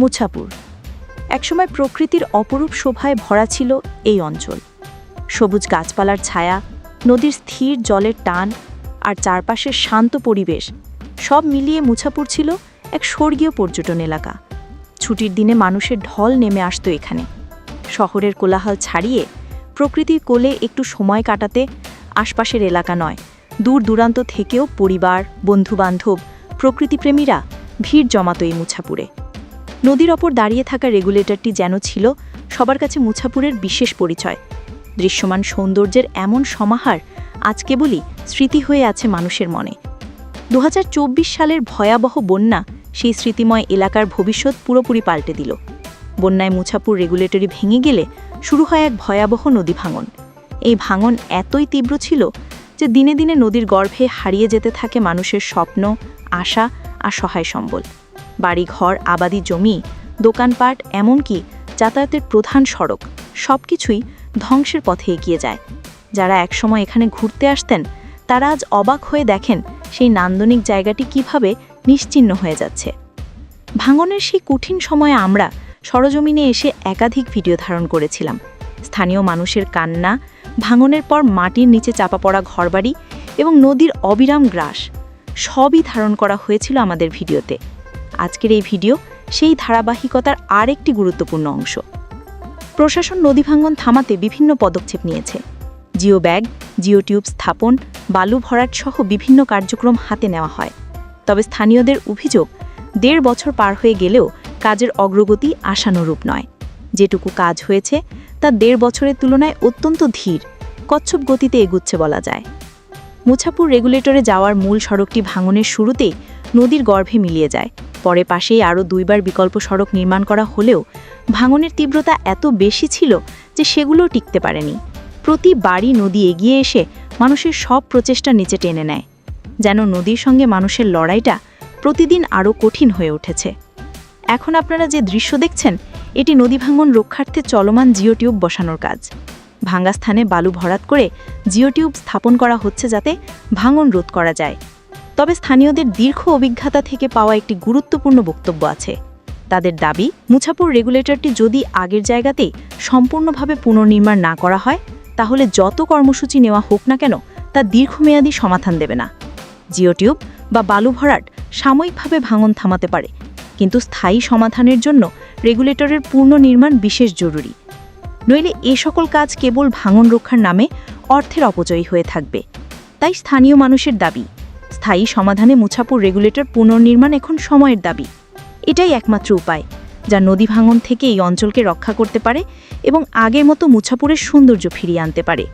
মুছাপুর। একসময় প্রকৃতির অপরূপ শোভায় ভরা ছিল এই অঞ্চল। সবুজ গাছপালার ছায়া, নদীর স্থির জলের টান আর চারপাশের শান্ত পরিবেশ সব মিলিয়ে মুছাপুর ছিল এক স্বর্গীয় পর্যটন এলাকা। ছুটির দিনে মানুষের ঢল নেমে আসতো এখানে। শহরের কোলাহল ছাড়িয়ে প্রকৃতির কোলে একটু সময় কাটাতে আশপাশের এলাকা নয়, দূর দূরান্ত থেকেও পরিবার, বন্ধুবান্ধব, প্রকৃতিপ্রেমীরা ভিড় জমাতো এই মুছাপুরে। নদীর ওপর দাঁড়িয়ে থাকা রেগুলেটরটি যেন ছিল সবার কাছে মুছাপুরের বিশেষ পরিচয়। দৃশ্যমান সৌন্দর্যের এমন সমাহার আজ কেবলই স্মৃতি হয়ে আছে মানুষের মনে। দু হাজার চব্বিশ সালের ভয়াবহ বন্যা সেই স্মৃতিময় এলাকার ভবিষ্যৎ পুরোপুরি পাল্টে দিল। বন্যায় মুছাপুর রেগুলেটরি ভেঙে গেলে শুরু হয় এক ভয়াবহ নদী ভাঙন। এই ভাঙন এতই তীব্র ছিল যে দিনে দিনে নদীর গর্ভে হারিয়ে যেতে থাকে মানুষের স্বপ্ন, আশা আর সহায় সম্বল। বাড়িঘর, আবাদি জমি, দোকানপাট, এমনকি যাতায়াতের প্রধান সড়ক, সবকিছুই ধ্বংসের পথে এগিয়ে যায়। যারা একসময় এখানে ঘুরতে আসতেন, তারা আজ অবাক হয়ে দেখেন সেই নান্দনিক জায়গাটি কীভাবে নিশ্চিহ্ন হয়ে যাচ্ছে। ভাঙনের সেই কঠিন সময়ে আমরা সরজমিনে এসে একাধিক ভিডিও ধারণ করেছিলাম। স্থানীয় মানুষের কান্না, ভাঙনের পর মাটির নিচে চাপা পড়া ঘরবাড়ি এবং নদীর অবিরাম গ্রাস, সবই ধারণ করা হয়েছিল আমাদের ভিডিওতে। আজকের এই ভিডিও সেই ধারাবাহিকতার আরেকটি গুরুত্বপূর্ণ অংশ। প্রশাসন নদী ভাঙ্গন থামাতে বিভিন্ন পদক্ষেপ নিয়েছে। জিও ব্যাগ, জিও টিউব স্থাপন, বালু ভরাট সহ বিভিন্ন কার্যক্রম হাতে নেওয়া হয়। তবে স্থানীয়দের অভিযোগ, দেড় বছর পার হয়ে গেলেও কাজের অগ্রগতি আশানুরূপ নয়। যেটুকু কাজ হয়েছে, তা দেড় বছরের তুলনায় অত্যন্ত ধীর, কচ্ছপ গতিতে এগুচ্ছে বলা যায়। মুছাপুর রেগুলেটরে যাওয়ার মূল সড়কটি ভাঙনের শুরুতেই নদীর গর্ভে মিলিয়ে যায়। পরে পাশেই আরও দুইবার বিকল্প সড়ক নির্মাণ করা হলেও ভাঙনের তীব্রতা এত বেশি ছিল যে সেগুলো টিকতে পারেনি। প্রতি বাড়ি নদী এগিয়ে এসে মানুষের সব প্রচেষ্টা নিচে টেনে নেয়। যেন নদীর সঙ্গে মানুষের লড়াইটা প্রতিদিন আরও কঠিন হয়ে উঠেছে। এখন আপনারা যে দৃশ্য দেখছেন, এটি নদী ভাঙন রক্ষার্থে চলমান জিও টিউব বসানোর কাজ। ভাঙ্গা স্থানে বালু ভরাট করে জিও টিউব স্থাপন করা হচ্ছে যাতে ভাঙন রোধ করা যায়। তবে স্থানীয়দের দীর্ঘ অভিজ্ঞতা থেকে পাওয়া একটি গুরুত্বপূর্ণ বক্তব্য আছে। তাদের দাবি, মুছাপুর রেগুলেটরটি যদি আগের জায়গাতে সম্পূর্ণভাবে পুনর্নির্মাণ না করা হয়, তাহলে যত কর্মসূচি নেওয়া হোক না কেন, তা দীর্ঘমেয়াদী সমাধান দেবে না। জিও টিউব বা বালু ভরাট সাময়িকভাবে ভাঙন থামাতে পারে, কিন্তু স্থায়ী সমাধানের জন্য রেগুলেটরের পুনর্নির্মাণ বিশেষ জরুরি। নইলে এ সকল কাজ কেবল ভাঙন রক্ষার নামে অর্থের অপচয় হয়ে থাকবে। তাই স্থানীয় মানুষের দাবি স্থায়ী সমাধানে মুছাপুর রেগুলেটর পুনর্নির্মাণ এখন সময়ের দাবি। এটাই একমাত্র উপায়, যা নদী ভাঙন থেকে এই অঞ্চলকে রক্ষা করতে পারে এবং আগের মতো মুছাপুরের সৌন্দর্য ফিরিয়ে আনতে পারে।